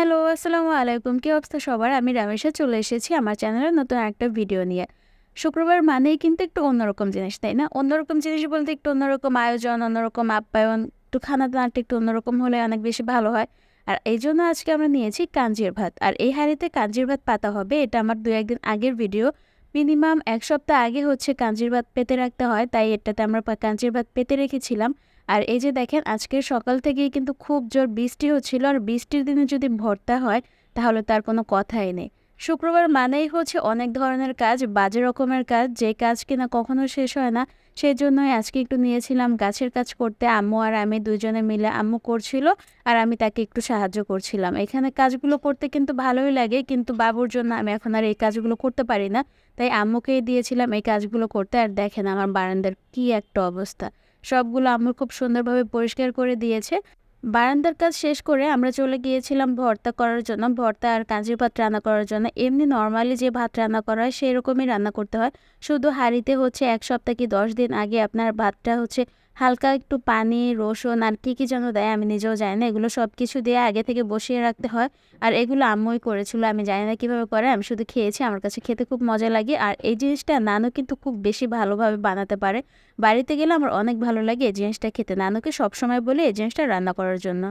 Hello, আসসালামু আলাইকুম। কি অবস্থা সবার? আমি রামেশা চলে এসেছি আমার চ্যানেলে নতুন একটা ভিডিও নিয়ে। শুক্রবার মানেই কিন্তু একটু অন্যরকম জিনিস, তাই না? অন্যরকম জিনিস বলতে একটু অন্যরকম আয়োজন, অন্যরকম আপ্যায়ন, একটু খানা-দানাটা একটু অন্যরকম হলে অনেক বেশি ভালো হয়। আর এই জন্য আজকে আমরা নিয়েছি কাঞ্জির ভাত। আর এই হাঁড়িতে কাঞ্জির ভাত পাতা হবে। এটা আমার দু একদিন আগের ভিডিও। মিনিমাম এক সপ্তাহ আগে হচ্ছে কাঞ্জির ভাত পেতে রাখতে হয়। তাই এটাতে আমরা কাঞ্জির ভাত পেতে রেখেছিলাম। আর এই যে দেখেন আজকে সকাল থেকেই কিন্তু খুব জোর বৃষ্টি হচ্ছিল। আর বৃষ্টির দিনে যদি ভর্তা হয় তাহলে তার কোনো কথাই নেই। শুক্রবার মানেই হচ্ছে অনেক ধরনের কাজ, বাজে রকমের কাজ, যে কাজ কিনা কখনো শেষ হয় না। সেই জন্যই আজকে একটু নিয়েছিলাম গাছের কাজ করতে। আম্মু আর আমি দুজনে মিলে আম্মু করছিল আর আমি তাকে একটু সাহায্য করছিলাম। এখানে কাজগুলো করতে কিন্তু ভালোই লাগে কিন্তু বাবুর জন্য আমি এখন আর এই কাজগুলো করতে পারি না। তাই আম্মুকেই দিয়েছিলাম এই কাজগুলো করতে। আর দেখেন আমার বারান্দার কি একটা অবস্থা। সবগুলো আমার খুব সুন্দরভাবে পরিষ্কার করে দিয়েছে। বারান্দার কাজ শেষ করে আমরা চলে গিয়েছিলাম ভর্তা করার জন্য। ভর্তা আর কাঁচির ভাত রান্না করার জন্য। এমনি নর্মালি যে ভাত রান্না করা হয়, সেরকমই রান্না করতে হয়। শুধু হাঁড়িতে হচ্ছে এক সপ্তাহ কি ১০ দিন আগে আপনার ভাতটা হচ্ছে হালকা একটু পানি, রসুন আর কী, কী যেন দেয় আমি নিজেও জানি না। এগুলো সব কিছু দিয়ে আগে থেকে বসিয়ে রাখতে হয়। আর এগুলো আম্মুই করেছিল। আমি জানি না কীভাবে করে। আমি শুধু খেয়েছি। আমার কাছে খেতে খুব মজা লাগে। আর এই জিনিসটা নানু কিন্তু খুব বেশি ভালোভাবে বানাতে পারে। বাড়িতে গেলে আমার অনেক ভালো লাগে এই জিনিসটা খেতে। নানুকে সবসময় বলে এই জিনিসটা রান্না করার জন্য।